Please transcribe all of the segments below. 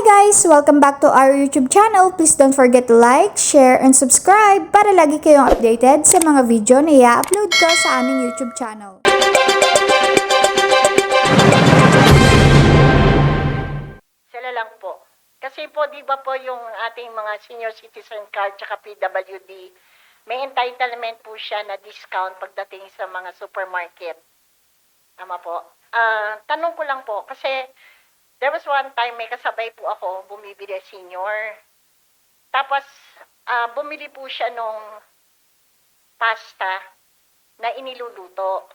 guys! Welcome back to our YouTube channel. Please don't forget to like, share, and subscribe para lagi kayong updated sa mga video na i-upload ko sa aming YouTube channel. Sila lang po. Kasi po, di ba po yung ating mga senior citizen card tsaka PWD, may entitlement po siya na discount pagdating sa mga supermarket. Tama po. Ah, tanong ko lang po, kasi there was one time may kasabay po ako, bumibili senior. Tapos, ah, bumili po siya nung pasta na iniluluto.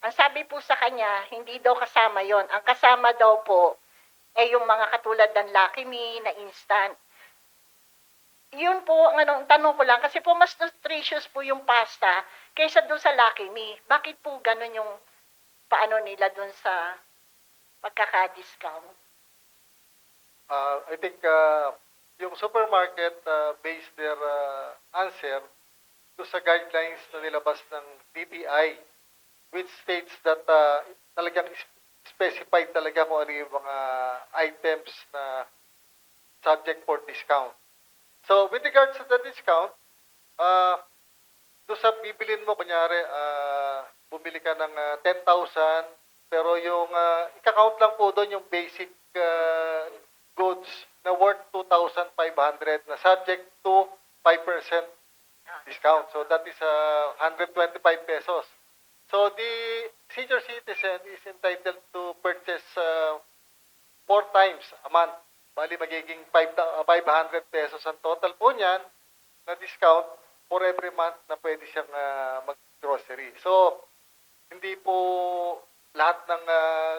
Ang sabi po sa kanya, hindi daw kasama yon. Ang kasama daw po, eh yung mga katulad ng Lucky Me na instant. Yun po, ang anong, tanong ko lang, kasi po mas nutritious po yung pasta kaysa doon sa Lucky Me. Bakit po ganun yung paano nila doon sa pagkaka-discount? Uh, I think uh, yung supermarket uh, based their uh, answer to sa guidelines na nilabas ng DTI which states that uh, talagang specified talaga kung ano yung mga items na subject for discount. So with regards to the discount, uh, doon sa bibilin mo, kunyari, uh, bumili ka ng uh, 10,000, pero yung, uh, ika-count lang po doon yung basic uh, goods na worth 2,500 na subject to 5% discount. So that is uh, 125 pesos. So the senior citizen is entitled to purchase uh, four times a month. Bali magiging 5, uh, 500 pesos ang total po niyan na discount for every month na pwede siyang uh, mag-grocery. So, hindi po lahat ng uh,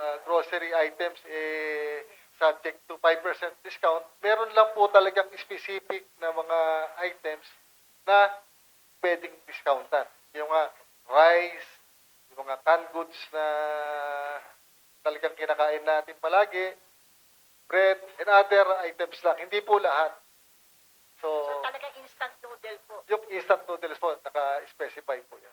uh, grocery items eh, subject to 5% discount. Meron lang po talagang specific na mga items na pwedeng discountan. Yung uh, rice, yung mga canned goods na talagang kinakain natin palagi, bread, and other items lang. Hindi po lahat. So, So talagang instant noodle po. yung instant noodles po, naka-specify po yan.